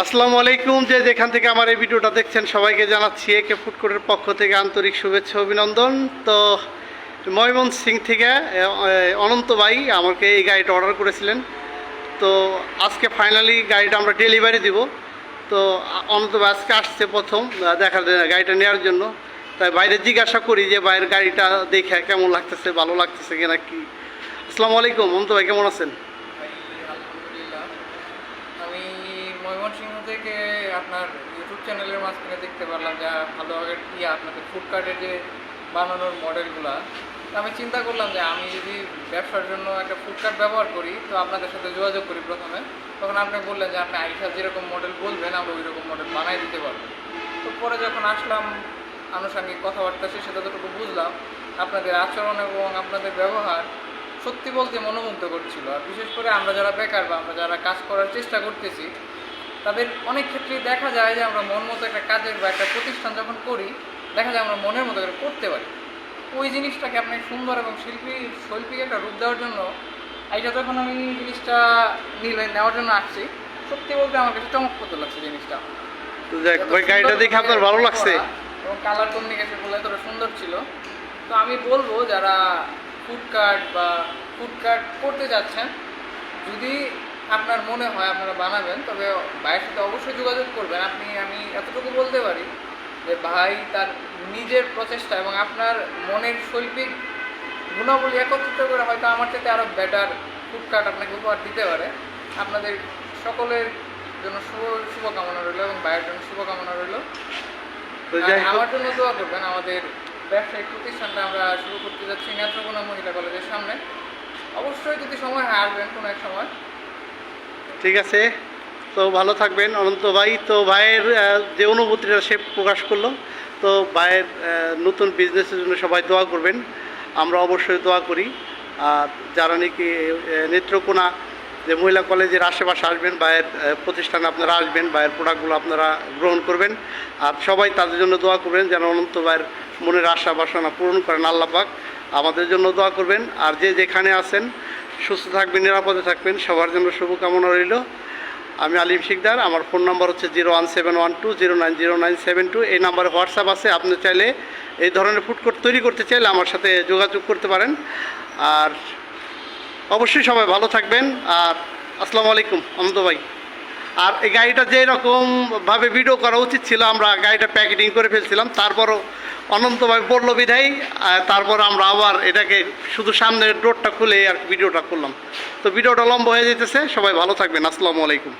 আসসালামু আলাইকুম, যে যেখান থেকে আমার এই ভিডিওটা দেখছেন, সবাইকে জানাচ্ছি একে ফুডকোর্টের পক্ষ থেকে আন্তরিক শুভেচ্ছা, অভিনন্দন। তো, ময়মন সিং থেকে অনন্ত ভাই আমাকে এই গাড়িটা অর্ডার করেছিলেন। তো, আজকে ফাইনালি গাড়িটা আমরা ডেলিভারি দিব। তো, অনন্ত ভাই আজকে আসছে প্রথম দেখা গাড়িটা নেওয়ার জন্য। তাই বাইরে জিজ্ঞাসা করি যে বাইরের গাড়িটা দেখে কেমন লাগতেছে, ভালো লাগতেছে কিনা কি? আসসালামু আলাইকুম, অনন্ত ভাই কেমন আছেন ভাই, আলহামদুলিল্লাহ আমি ময়মনসিংহ থেকে আপনার ইউটিউব চ্যানেলের মাঝখানে দেখতে পারলাম যে ভালো ইয়ে আপনাদের ফুডকার্টের যে বানানোর মডেলগুলা আমি চিন্তা করলাম যে আমি যদি ব্যবসার জন্য একটা ফুডকার্ট ব্যবহার করি, তো আপনাদের সাথে যোগাযোগ করি প্রথমে। তখন আপনি বললেন যে আপনি আইসা যেরকম মডেল বলবেন, আমরা ওই রকম মডেল বানাই দিতে পারব। তো পরে যখন আসলাম, আনুষঙ্গিক কথাবার্তা শেষে ততটুকু বুঝলাম, আপনাদের আচরণ এবং আপনাদের ব্যবহার সত্যি বলতে মনোমুগ্ধ করছিল আর বিশেষ করে আমরা যারা বেকার বা আমরা যারা কাজ করার চেষ্টা করতেছি তাদের অনেক ক্ষেত্রেই দেখা যায় যে আমরা মন মতো একটা কাজের বা একটা প্রতিষ্ঠান যখন করি দেখা যায় আমরা মনের মতো করে করতে পারি। ওই জিনিসটাকে আপনি সুন্দর এবং শিল্পী শৈল্পিক একটা রূপ দেওয়ার জন্য এইটা যখন আমি জিনিসটা নিলে নেওয়ার জন্য আসছি সত্যি বলতে আমার কাছে চমৎকার লাগছে জিনিসটা। ওই গাড়িটা দেখে আপনার ভালো লাগছে। এবং কালার কমিউনিকেশনগুলো এতটা সুন্দর ছিল। তো আমি বলব যারা ফুড কার্ট বা ফুড কার্ট করতে যাচ্ছেন যদি আপনার মনে হয় আপনারা বানাবেন তবে ভাইয়ের সাথে অবশ্যই যোগাযোগ করবেন। আপনি আমি এতটুকু বলতে পারি যে ভাই তার নিজের প্রচেষ্টা এবং আপনার মনের শৈল্পিক গুণাবলী একত্রিত করে হয়তো আমার থেকে আরও বেটার ফুড আপনাকে উপহার দিতে পারে। আপনাদের সকলের জন্য শুভ শুভকামনা রইল এবং ভাইয়ের জন্য শুভকামনা রইল। আমার জন্য দোয়া করবেন আমাদের ব্যবসায়িক প্রতিষ্ঠানটা আমরা শুরু করতে যাচ্ছি নেত্রকোনা মহিলা কলেজের সামনে। অবশ্যই যদি সময় হয় আসবেন কোনো এক সময়। ঠিক আছে? তো ভালো থাকবেন। অনন্ত ভাই, তো ভাইয়ের যে অনুভূতিটা সে প্রকাশ করল, তো ভাইয়ের নতুন বিজনেসের জন্য সবাই দোয়া করবেন। আমরা অবশ্যই দোয়া করি। আর যারা নাকি নেত্রকোনা যে মহিলা কলেজের আশেপাশে আসবেন, ভাইয়ের প্রতিষ্ঠানে আপনারা আসবেন, ভাইয়ের প্রোডাক্টগুলো আপনারা গ্রহণ করবেন। আর সবাই তাদের জন্য দোয়া করবেন যেন অনন্ত ভাইয়ের মনের আশা বাসনা পূরণ করেন আল্লাহ পাক। আমাদের জন্য দোয়া করবেন। আর যে যেখানে আছেন সুস্থ থাকবেন, নিরাপদে থাকবেন। সবার জন্য শুভকামনা রইল। আমি আলিম শিকদার, আমার ফোন নাম্বার হচ্ছে zero one seven one two zero nine zero nine seven two. এই নাম্বারে হোয়াটসঅ্যাপ আছে, আপনি চাইলে এই ধরনের ফুড কোর্ট তৈরি করতে চাইলে আমার সাথে যোগাযোগ করতে পারেন। আর অবশ্যই সবাই ভালো থাকবেন। আর আসসালামু আলাইকুম আমদ ভাই। আর এই গাড়িটা যেরকমভাবে ভিডিও করা উচিত ছিল, আমরা গাড়িটা প্যাকেটিং করে ফেলছিলাম। তারপরও অনন্তভাবে পড়ল বিধাই তারপর আমরা আবার এটাকে শুধু সামনের ডোরটা খুলে আর ভিডিওটা করলাম তো ভিডিওটা লম্বা হয়ে যেতেছে সবাই ভালো থাকবেন। আসসালামু আলাইকুম।